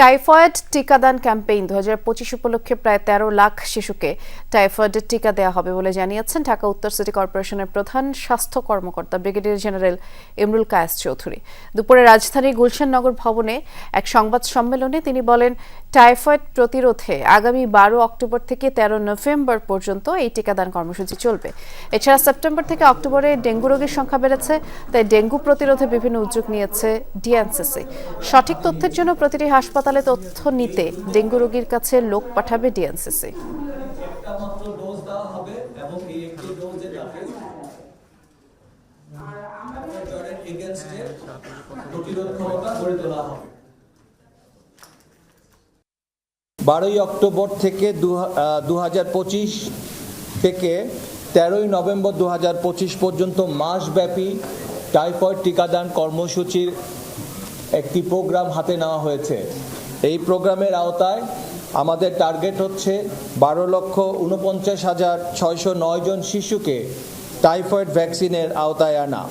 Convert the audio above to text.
Typhoid টিকাদান campaign দু হাজার পঁচিশ উপলক্ষে প্রায় তেরো লাখ শিশুকে টাইফয়েডের টিকা দেওয়া হবে বলে জানিয়েছেন ঢাকা উত্তর সিটি কর্পোরেশনের প্রধান স্বাস্থ্য কর্মকর্তা ব্রিগেডিয়ার জেনারেল ইমরুল কায়েস চৌধুরী। দুপুরে রাজধানীর গুলশান নগর ভবনে এক সংবাদ সম্মেলনে তিনি বলেন, টাইফয়েড প্রতিরোধে আগামী বারো অক্টোবর থেকে তেরো নভেম্বর পর্যন্ত এই টিকাদান কর্মসূচি চলবে। এছাড়া সেপ্টেম্বর থেকে অক্টোবরে ডেঙ্গু রোগীর সংখ্যা বেড়েছে, তাই ডেঙ্গু প্রতিরোধে বিভিন্ন উদ্যোগ নিয়েছে ডিএনসিসি। সঠিক তথ্যের জন্য প্রতিটি হাসপাতালে তথ্য নিতে ডেঙ্গু রোগীর কাছে লোক পাঠাবে ডিএনসিসি। বারোই অক্টোবর থেকে দু হাজার পঁচিশ থেকে তেরোই নভেম্বর দু হাজার পঁচিশ পর্যন্ত মাসব্যাপী টাইফয়েড টিকাদান কর্মসূচির একটি প্রোগ্রাম হাতে নেওয়া হয়েছে। এই প্রোগ্রামের আওতায় আমাদের টার্গেট হচ্ছে বারো লক্ষ উনপঞ্চাশ হাজার ছয়শো নয় জন শিশুকে টাইফয়েড ভ্যাকসিনের আওতায় আনা।